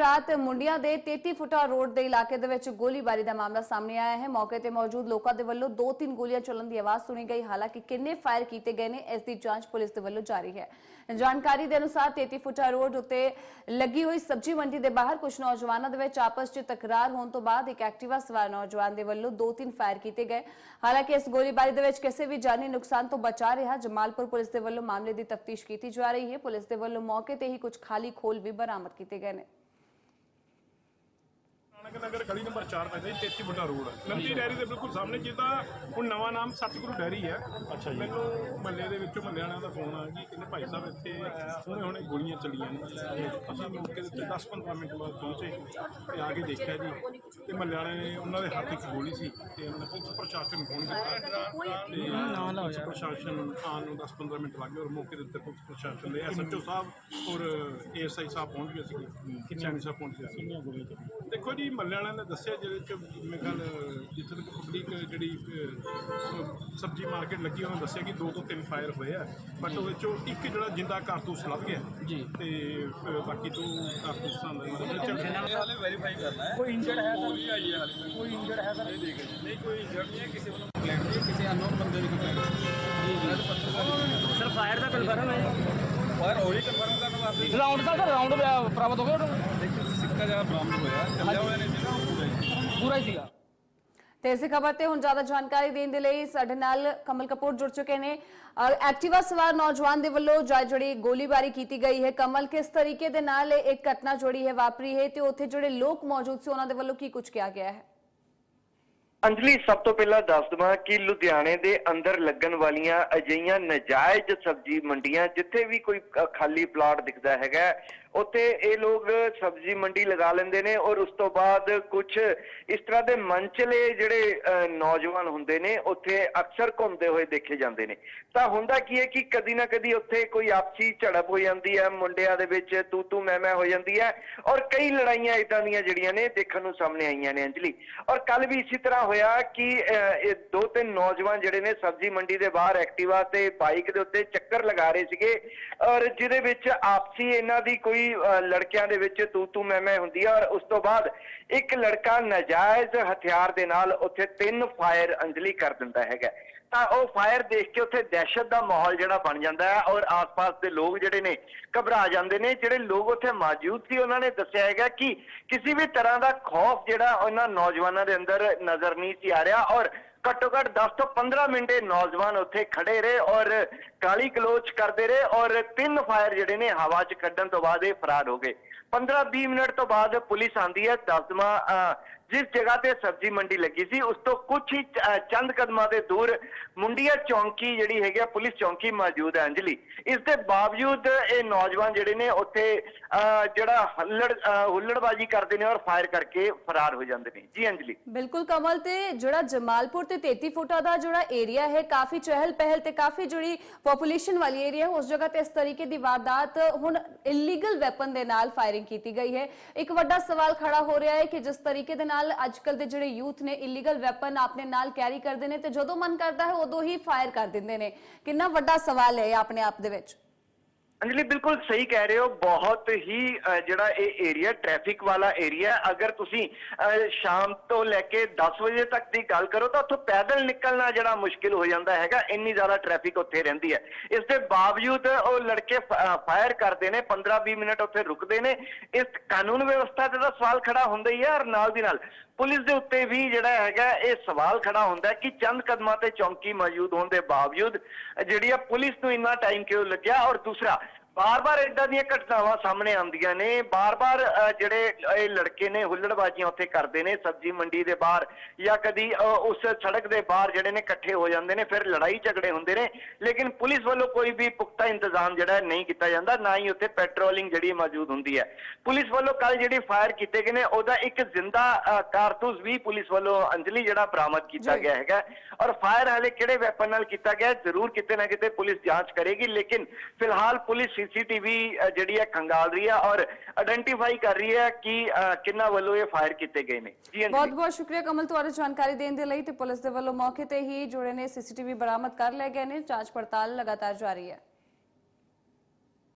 ਰਾਤ ਮੁੰਡਿਆਂ ਦੇ 33 ਫੁੱਟਾ ਰੋਡ ਦੇ ਇਲਾਕੇ ਦੇ ਵਿੱਚ ਗੋਲੀਬਾਰੀ ਦਾ ਮਾਮਲਾ ਸਾਹਮਣੇ ਆਇਆ ਹੈ। ਮੌਕੇ ਤੇ ਮੌਜੂਦ ਲੋਕਾਂ ਦੇ ਵੱਲੋਂ ਦੋ ਤਿੰਨ ਗੋਲੀਆਂ ਚੱਲਣ ਦੀ ਆਵਾਜ਼ ਸੁਣੀ ਗਈ। ਹਾਲਾਂਕਿ ਕਿੰਨੇ ਫਾਇਰ ਕੀਤੇ ਗਏ ਨੇ, ਇਸ ਦੀ ਜਾਂਚ ਪੁਲਿਸ ਦੇ ਵੱਲੋਂ ਜਾਰੀ ਹੈ। ਜਾਣਕਾਰੀ ਦੇ ਅਨੁਸਾਰ 33 ਫੁੱਟਾ ਰੋਡ ਉੱਤੇ ਲੱਗੀ ਹੋਈ ਸਬਜ਼ੀ ਮੰਡੀ ਦੇ ਬਾਹਰ ਕੁਝ ਨੌਜਵਾਨਾਂ ਦੇ ਵਿੱਚ ਆਪਸ 'ਚ ਤਕਰਾਰ ਹੋਣ ਤੋਂ ਬਾਅਦ ਇੱਕ ਐਕਟਿਵਾ ਸਵਾਰ ਨੌਜਵਾਨ ਦੇ ਵੱਲੋਂ ਦੋ ਤਿੰਨ ਫਾਇਰ ਕੀਤੇ ਗਏ। ਹਾਲਾਂਕਿ ਇਸ ਗੋਲੀਬਾਰੀ ਦੇ ਵਿੱਚ ਕਿਸੇ ਵੀ ਜਾਨੀ ਨੁਕਸਾਨ ਤੋਂ ਬਚਾ ਰਿਹਾ, ਜਮਾਲਪੁਰ ਪੁਲਿਸ ਦੇ ਵੱਲੋਂ ਮਾਮਲੇ ਦੀ ਤਫਤੀਸ਼ ਕੀਤੀ ਜਾ ਰਹੀ ਹੈ। ਪੁਲਿਸ ਦੇ ਵੱਲੋਂ ਮੌਕੇ ਤੇ ਹੀ ਕੁਝ ਖਾਲੀ ਖੋਲ ਵੀ ਬਰਾਮਦ ਕੀਤੇ ਗਏ ਨੇ। ਨਾਨਕ ਨਗਰ ਗਲੀ ਨੰਬਰ 4 ਪੈਂਦਾ ਜੀ 33 ਬੁੱਢਾ ਰੋਡ। ਨੰਦੀ ਡੈਰੀ ਦੇ ਬਿਲਕੁਲ ਸਾਹਮਣੇ ਜਿਹਦਾ ਹੁਣ ਨਵਾਂ ਨਾਮ ਸਤਿਗੁਰੂ ਡੈਰੀ ਹੈ। ਅੱਛਾ ਜੀ। ਮੈਨੂੰ ਮਹੱਲੇ ਦੇ ਵਿੱਚੋਂ ਮਹੱਲੇ ਵਾਲਿਆਂ ਦਾ ਫੋਨ ਆ ਕਿ ਕਹਿੰਦੇ ਭਾਈ ਸਾਹਿਬ ਇੱਥੇ ਹੁਣੇ ਹੁਣੇ ਗੋਲੀਆਂ ਚੱਲੀਆਂ ਨੇ। ਤੇ ਅਸੀਂ ਮੌਕੇ ਦੇ ਉੱਤੇ 10-15 ਮਿੰਟ ਬਾਅਦ ਪਹੁੰਚੇ ਤੇ ਆ ਕੇ ਦੇਖਿਆ ਜੀ। ਤੇ ਮਹੱਲੇ ਵਾਲਿਆਂ ਨੇ ਉਹਨਾਂ ਦੇ ਹੱਥ 'ਚ ਗੋਲੀ ਸੀ ਤੇ ਉਹਨਾਂ ਨੇ ਪੁਲਿਸ ਪ੍ਰਸ਼ਾਸਨ ਨੂੰ ਫੋਨ ਕੀਤਾ। ਤੇ ਪੁਲਿਸ ਪ੍ਰਸ਼ਾਸਨ ਆਉਣ ਨੂੰ 10-15 ਮਿੰਟ ਲੱਗੇ ਔਰ ਮੌਕੇ ਦੇ ਉੱਤੇ ਪੁਲਿਸ ਪ੍ਰਸ਼ਾਸਨ ਦੇ ਐਸਐਚਓ ਸਾਹਿਬ ਔਰ ਏਐਸਆਈ ਸਾਹਿਬ ਪਹੁੰਚ ਗਏ ਸੀ ਚੈਨੀ ਸਾਹਿਬ ਪਹੁੰਚ ਗਏ ਸੀ ਦੇਖੋ ਜੀ ਮੱਲੇ ਵਾਲਿਆਂ ਨੇ ਦੱਸਿਆ ਜਿਹਦੇ ਚ ਮੇਰੇ ਖਿਆਲ ਜਿੱਥੇ ਤੱਕ ਪਬਲਿਕ ਜਿਹੜੀ ਅਹ, ਸਬਜ਼ੀ ਮਾਰਕੀਟ ਲੱਗੀ ਉਹਨਾਂ ਦੱਸਿਆ ਕਿ ਦੋ ਤੋਂ ਤਿੰਨ ਫਾਇਰ ਹੋਏ ਆ। ਬਟ ਉਹਦੇ ਚੋਂ ਇੱਕ ਜਿਹੜਾ ਜਿੰਦਾ ਕਾਰਤੂਸ ਲੱਭ ਗਿਆ। ਜੀ। ਤੇ ਅਹ, ਬਾਕੀ ਦੋ ਕਾਰਤੂਸਾਂ ਦਾ ਹਾਲੇ ਵੈਰੀਫਾਈ ਕਰਨਾ ਹੈ। ਕੋਈ ਇੰਜਰਡ ਹੈ ਸਰ? ਨਹੀਂ ਆਈ ਹੈ ਹਾਲੇ। ਕੋਈ ਇੰਜਰਡ ਹੈ ਸਰ? ਨਹੀਂ ਕੋਈ ਇੰਜਰਡ ਨਹੀਂ ਹੈ ਕਿਸੇ ਵੱਲੋਂ ਕੰਪਲੇਂਟ ਨਹੀਂ ਹੈ, ਕਿਸੇ ਅਨਨੋਨ ਬੰਦੇ ਦੀ ਕੰਪਲੇਂਟ ਜੀ ਜੀ। ਪੱਤਰਕਾਰ ਸਰ ਫਾਇਰ ਦਾ ਕਨਫਰਮ ਹੈ। ਫਾਇਰ ਹੋਈ ਕਨਫਰਮ ਕਰਨ ਵਾਸਤੇ? ਰਾਉਂਡ ਦਾ ਸਰ ਰਾਉਂਡ ਪ੍ਰਾਪਤ ਹੋ ਗਿਆ ਸਿੱਕਾ ਜਿਹੜਾ ਬਰਾਮਦ ਹੋਇਆ ਚੱਲਿਆ ਹੋਇਆ ਨਹੀਂ ਸੀ ਨਾ ਉਹ ਪੂਰਾ ਹੀ ਪੂਰਾ ਹੀ ਸੀਗਾ। ਤੇ ਇਸੇ ਖਬਰ ਤੇ ਹੁਣ ਜ਼ਿਆਦਾ ਜਾਣਕਾਰੀ ਦੇਣ ਦੇ ਲਈ ਸਾਡੇ ਨਾਲ ਕਮਲ ਕਪੂਰ ਜੁੜ ਚੁੱਕੇ ਨੇ। ਐਕਟਿਵਾ ਸਵਾਰ ਨੌਜਵਾਨ ਦੇ ਵੱਲੋਂ ਜਾ- ਜਿਹੜੀ ਗੋਲੀਬਾਰੀ ਕੀਤੀ ਗਈ ਹੈ ਕਮਲ ਕਿਸ ਤਰੀਕੇ ਦੇ ਨਾਲ ਇਹ ਇੱਕ ਘਟਨਾ ਜੋੜੀ ਹੈ ਵਾਪਰੀ ਹੈ ਤੇ ਉੱਥੇ ਜਿਹੜੇ ਲੋਕ ਮੌਜੂਦ ਸੀ ਉਹਨਾਂ ਦੇ ਵੱਲੋਂ ਕੀ ਕੁਝ ਕਿਹਾ ਗਿਆ ਹੈ? ਅੰਜਲੀ ਸਭ ਤੋਂ ਪਹਿਲਾਂ ਦੱਸ ਦਵਾਂ ਕਿ ਲੁਧਿਆਣੇ ਦੇ ਅੰਦਰ ਲੱਗਣ ਵਾਲੀਆਂ ਅਜਿਹੀਆਂ ਨਜਾਇਜ਼ ਸਬਜ਼ੀ ਮੰਡੀਆਂ ਜਿੱਥੇ ਵੀ ਕੋਈ ਅ, ਖਾਲੀ ਪਲਾਟ ਦਿਖਦਾ ਹੈਗਾ ਉੱਥੇ ਇਹ ਲੋਕ ਸਬਜ਼ੀ ਮੰਡੀ ਲਗਾ ਲੈਂਦੇ ਨੇ ਔਰ ਉਸ ਤੋਂ ਬਾਅਦ ਕੁਝ ਇਸ ਤਰ੍ਹਾਂ ਦੇ ਮੰਚਲੇ ਜਿਹੜੇ ਅ, ਨੌਜਵਾਨ ਹੁੰਦੇ ਨੇ ਉੱਥੇ ਅਕਸਰ ਘੁੰਮਦੇ ਹੋਏ ਦੇਖੇ ਜਾਂਦੇ ਨੇ। ਤਾਂ ਹੁੰਦਾ ਕੀ ਹੈ ਕਿ ਕਦੀ ਨਾ ਕਦੀ ਉੱਥੇ ਕੋਈ ਆਪਸੀ ਝੜਪ ਹੋ ਜਾਂਦੀ ਹੈ ਮੁੰਡਿਆਂ ਦੇ ਵਿੱਚ ਤੂ ਤੂ ਮੈਂ ਮੈਂ ਹੋ ਜਾਂਦੀ ਹੈ ਔਰ ਕਈ ਲੜਾਈਆਂ ਇਦਾਂ ਦੀਆਂ ਜਿਹੜੀਆਂ ਨੇ ਦੇਖਣ ਨੂੰ ਸਾਹਮਣੇ ਆਈਆਂ ਨੇ ਅੰਜਲੀ। ਔਰ ਕੱਲ ਵੀ ਇਸੇ ਤਰ੍ਹਾਂ ਹੋਇਆ ਕਿ ਅਹ, ਇਹ ਦੋ ਤਿੰਨ ਨੌਜਵਾਨ ਜਿਹੜੇ ਨੇ ਸਬਜ਼ੀ ਮੰਡੀ ਦੇ ਬਾਹਰ ਐਕਟਿਵਾ ਤੇ ਬਾਈਕ ਦੇ ਉੱਤੇ ਚੱਕਰ ਲਗਾ ਰਹੇ ਸੀਗੇ ਔਰ ਜਿਹਦੇ ਵਿੱਚ ਆਪਸੀ ਇਹਨਾਂ ਦੀ ਕੋਈ ਅਹ, ਲੜਕਿਆਂ ਦੇ ਵਿੱਚ ਤੂ ਤੂ ਮੈਂ ਮੈਂ ਹੁੰਦੀ ਹੈ ਔਰ ਉਸ ਤੋਂ ਬਾਅਦ ਇੱਕ ਲੜਕਾ ਨਜਾਇਜ਼ ਹਥਿਆਰ ਦੇ ਨਾਲ ਉੱਥੇ ਤਿੰਨ ਫਾਇਰ ਅੰਜਲੀ ਕਰ ਦਿੰਦਾ ਹੈਗਾ। ਤਾਂ ਉਹ ਫਾਇਰ ਦੇਖ ਕੇ ਉੱਥੇ ਦਹਿਸ਼ਤ ਦਾ ਮਾਹੌਲ ਜਿਹੜਾ ਬਣ ਜਾਂਦਾ ਹੈ ਔਰ ਆਸ-ਪਾਸ ਦੇ ਲੋਕ ਜਿਹੜੇ ਨੇ ਘਬਰਾ ਜਾਂਦੇ ਨੇ। ਜਿਹੜੇ ਲੋਕ ਉੱਥੇ ਮੌਜੂਦ ਸੀ ਉਹਨਾਂ ਨੇ ਦੱਸਿਆ ਹੈਗਾ ਕਿ ਕਿਸੇ ਵੀ ਤਰ੍ਹਾਂ ਦਾ ਖੌਫ ਜਿਹੜਾ ਉਹਨਾਂ ਨੌਜਵਾਨਾਂ ਦੇ ਅੰਦਰ ਨਜ਼ਰ ਨਹੀਂ ਸੀ ਆ ਰਿਹਾ ਔਰ ਘੱਟੋ ਘੱਟ 10 ਤੋਂ 15 ਮਿੰਟ ਇਹ ਨੌਜਵਾਨ ਉੱਥੇ ਖੜੇ ਰਹੇ ਔਰ ਗਾਲੀ ਕਲੋਚ ਕਰਦੇ ਰਹੇ ਔਰ ਤਿੰਨ ਫਾਇਰ ਜਿਹੜੇ ਨੇ ਹਵਾ 'ਚ ਕੱਢਣ ਤੋਂ ਬਾਅਦ ਇਹ ਫਰਾਰ ਹੋ ਗਏ। 15-20 ਮਿੰਟ ਤੋਂ ਬਾਅਦ ਪੁਲਿਸ ਆਂਦੀ ਹੈ ਦਸਮਾ ਜਿਸ ਜਗ੍ਹਾ ਤੇ ਸਬਜ਼ੀ ਮੰਡੀ ਲੱਗੀ ਸੀ, ਉਸ ਤੋਂ ਕੁਝ ਹੀ ਚੰਦ ਕਦਮਾਂ ਦੇ ਦੂਰ ਮੁੰਡੀਆ ਚੌਂਕੀ ਜਿਹੜੀ ਹੈਗੀ ਆ, ਪੁਲਿਸ ਚੌਂਕੀ ਮੌਜੂਦ ਹੈ ਅੰਜਲੀ। ਇਸ ਦੇ ਬਾਵਜੂਦ ਇਹ ਨੌਜਵਾਨ ਜਿਹੜੇ ਨੇ, ਉੱਥੇ ਜਿਹੜਾ ਹੱਲੜ ਹੁੱਲੜਬਾਜ਼ੀ ਕਰਦੇ ਨੇ ਔਰ ਫਾਇਰ ਕਰਕੇ ਫਰਾਰ ਹੋ ਜਾਂਦੇ ਨੇ। ਜੀ ਅੰਜਲੀ। ਬਿਲਕੁਲ ਕਮਲ, ਤੇ ਜਿਹੜਾ ਜਮਾਲਪੁਰ ਤੇ 33 ਫੁੱਟਾ ਦਾ ਜਿਹੜਾ ਏਰੀਆ ਹੈ, ਕਾਫੀ ਚਹਿਲ ਪਹਿਲ ਤੇ ਕਾਫੀ ਜਿਹੜੀ ਪੋਪੂਲੇਸ਼ਨ ਵਾਲੀ ਏਰੀਆ ਉਸ ਜਗ੍ਹਾ ਤੇ ਇਸ ਤਰੀਕੇ ਦੀ ਵਾਰਦਾਤ ਹੁਣ ਇਲੀਗਲ ਵੈਪਨ ਦੇ ਨਾਲ ਫਾਇਰਿੰਗ ਕੀਤੀ ਗਈ ਹੈ। ਇੱਕ ਵੱਡਾ ਸਵਾਲ ਖੜਾ ਹੋ ਰਿਹਾ ਹੈ ਕਿ ਜਿਸ ਤਰੀਕੇ ਦੇ ਨਾਲ ਅੱਜਕੱਲ ਦੇ ਜਿਹੜੇ ਯੂਥ ਨੇ ਇਲੀਗਲ ਵੈਪਨ ਆਪਣੇ ਨਾਲ ਕੈਰੀ ਕਰਦੇ ਨੇ ਤੇ ਜਦੋਂ ਮਨ ਕਰਦਾ ਹੈ ਉਦੋਂ ਹੀ ਫਾਇਰ ਕਰ ਦਿੰਦੇ ਨੇ। ਕਿੰਨਾ ਵੱਡਾ ਸਵਾਲ ਹੈ ਇਹ ਆਪਣੇ ਆਪ ਦੇ ਵਿੱਚ। ਅੰਜਲੀ ਬਿਲਕੁਲ ਸਹੀ ਕਹਿ ਰਹੇ ਹੋ। ਬਹੁਤ ਹੀ ਜਿਹੜਾ ਇਹ ਏਰੀਆ ਟ੍ਰੈਫਿਕ ਵਾਲਾ ਏਰੀਆ ਅਗਰ ਤੁਸੀਂ ਸ਼ਾਮ ਤੋਂ ਲੈ ਕੇ 10 ਵਜੇ ਤੱਕ ਦੀ ਗੱਲ ਕਰੋ, ਤਾਂ ਉੱਥੋਂ ਪੈਦਲ ਨਿਕਲਣਾ ਜਿਹੜਾ ਮੁਸ਼ਕਿਲ ਹੋ ਜਾਂਦਾ ਹੈਗਾ, ਇੰਨੀ ਜ਼ਿਆਦਾ ਟ੍ਰੈਫਿਕ ਉੱਥੇ ਰਹਿੰਦੀ ਹੈ। ਇਸ ਦੇ ਬਾਵਜੂਦ ਉਹ ਲੜਕੇ ਫਾਇਰ ਕਰਦੇ ਨੇ 15-20 ਮਿੰਟ ਉੱਥੇ ਰੁਕਦੇ ਨੇ। ਇਸ ਕਾਨੂੰਨ ਵਿਵਸਥਾ ਤੇ ਤਾਂ ਸਵਾਲ ਖੜਾ ਹੁੰਦਾ ਹੀ ਹੈ, ਔਰ ਨਾਲ ਦੀ ਨਾਲ ਪੁਲਿਸ ਦੇ ਉੱਤੇ ਵੀ ਜਿਹੜਾ ਹੈਗਾ, ਇਹ ਸਵਾਲ ਖੜਾ ਹੁੰਦਾ ਕਿ ਚੰਦ ਕਦਮਾਂ ਤੇ ਚੌਂਕੀ ਮੌਜੂਦ ਹੋਣ ਦੇ ਬਾਵਜੂਦ ਜਿਹੜੀ ਆ ਪੁਲਿਸ ਨੂੰ ਇੰਨਾ ਟਾਈਮ ਕਿਉਂ ਲੱਗਿਆ? ਔਰ ਦੂਸਰਾ ਬਾਰ-ਬਾਰ ਇਦਾਂ ਦੀਆਂ ਘਟਨਾਵਾਂ ਸਾਹਮਣੇ ਆਉਂਦੀਆਂ ਨੇ। ਬਾਰ-ਬਾਰ ਜਿਹੜੇ ਇਹ ਲੜਕੇ ਨੇ ਹੁੱਲੜਬਾਜ਼ੀਆਂ ਉੱਥੇ ਕਰਦੇ ਨੇ ਸਬਜ਼ੀ ਮੰਡੀ ਦੇ ਬਾਹਰ ਜਾਂ ਕਦੀ ਉਸ ਸੜਕ ਦੇ ਬਾਹਰ ਜਿਹੜੇ ਨੇ ਇਕੱਠੇ ਹੋ ਜਾਂਦੇ ਨੇ ਫਿਰ ਲੜਾਈ ਝਗੜੇ ਹੁੰਦੇ ਨੇ। ਲੇਕਿਨ ਪੁਲਿਸ ਵੱਲੋਂ ਕੋਈ ਵੀ ਪੁਖਤਾ ਇੰਤਜ਼ਾਮ ਜਿਹੜਾ ਨਹੀਂ ਕੀਤਾ ਜਾਂਦਾ ਨਾ ਹੀ ਉੱਥੇ ਪੈਟਰੋਲਿੰਗ ਜਿਹੜੀ ਮੌਜੂਦ ਹੁੰਦੀ ਹੈ। ਪੁਲਿਸ ਵੱਲੋਂ ਕੱਲ ਜਿਹੜੀ ਫਾਇਰ ਕੀਤੇ ਗਏ ਨੇ ਉਹਦਾ ਇੱਕ ਜ਼ਿੰਦਾ ਕਾਰਤੂਸ ਵੀ ਪੁਲਿਸ ਵੱਲੋਂ ਅੰਜਲੀ ਜਿਹੜਾ ਬਰਾਮਦ ਕੀਤਾ। ਗਿਆ ਹੈਗਾ। ਔਰ ਫਾਇਰ ਹਾਲੇ ਕਿਹੜੇ ਵੈਪਨ ਨਾਲ ਕੀਤਾ ਗਿਆ ਜ਼ਰੂਰ ਕਿਤੇ ਨਾ ਕਿਤੇ ਪੁਲਿਸ ਜਾਂਚ ਕਰੇਗੀ। ਲੇਕਿਨ ਫਿਲਹਾਲ ਪੁਲਿਸ ਸੀਸੀਟੀਵੀ ਜਿਹੜੀ ਹੈ ਖੰਗਾਲ ਰਹੀ ਹੈ ਔਰ ਆਇਡੈਂਟੀਫਾਈ ਕਰ ਰਹੀ ਹੈ ਕਿ ਅਹ, ਵੱਲੋਂ ਇਹ ਫਾਇਰ ਕੀਤੇ ਗਏ ਨੇ। ਜੀ ਬਹੁਤ ਬਹੁਤ ਸ਼ੁਕਰੀਆ ਕਮਲ ਤੁਹਾਡੀ ਜਾਣਕਾਰੀ ਦੇਣ ਦੇ ਲਈ ਤੇ ਪੁਲਿਸ ਦੇ ਵੱਲੋਂ ਮੌਕੇ ਤੇ ਹੀ ਜੁੜੇ ਨੇ ਸੀਸੀਟੀਵੀ ਬਰਾਮਦ ਕਰ ਲਏ ਗਏ ਨੇ ਜਾਂਚ ਪੜਤਾਲ ਲਗਾਤਾਰ ਜਾਰੀ ਹੈ।